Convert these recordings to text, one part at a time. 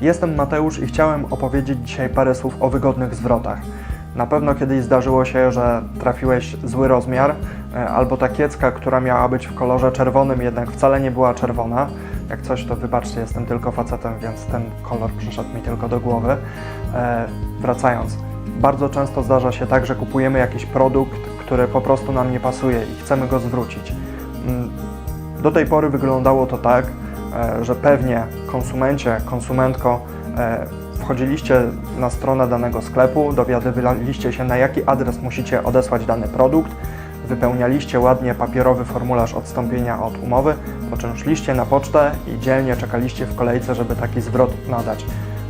Jestem Mateusz i chciałem opowiedzieć dzisiaj parę słów o wygodnych zwrotach. Na pewno kiedyś zdarzyło się, że trafiłeś zły rozmiar, e, albo ta kiecka, która miała być w kolorze czerwonym, jednak wcale nie była czerwona. Jak coś, to wybaczcie, jestem tylko facetem, więc ten kolor przyszedł mi tylko do głowy. E, wracając, bardzo często zdarza się tak, że kupujemy jakiś produkt, który po prostu nam nie pasuje i chcemy go zwrócić. Mm, Do tej pory wyglądało to tak, że pewnie konsumencie, konsumentko, e, wchodziliście na stronę danego sklepu, dowiadywaliście się na jaki adres musicie odesłać dany produkt, wypełnialiście ładnie papierowy formularz odstąpienia od umowy, po na pocztę i dzielnie czekaliście w kolejce, żeby taki zwrot nadać.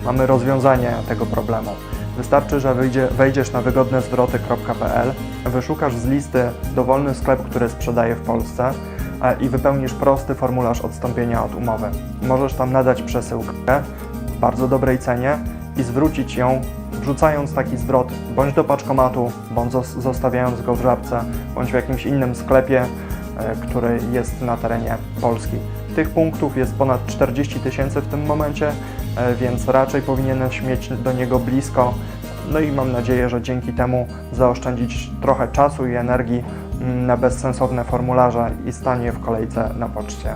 Mamy rozwiązanie tego problemu. Wystarczy, że wejdziesz na wygodnezwroty.pl, wyszukasz z listy dowolny sklep, który sprzedaje w Polsce e, i wypełnisz prosty formularz odstąpienia od umowy. Możesz tam nadać przesyłkę w bardzo dobrej cenie i zwrócić ją, wrzucając taki zwrot bądź do paczkomatu, bądź zos- zostawiając go w żabce, bądź w jakimś innym sklepie, e, który jest na terenie Polski. Tych punktów jest ponad 40 tysięcy w tym momencie, e, więc raczej powinieneś mieć do niego blisko. No i mam nadzieję, że dzięki temu zaoszczędzić trochę czasu i energii na bezsensowne formularze i stanie w kolejce na poczcie.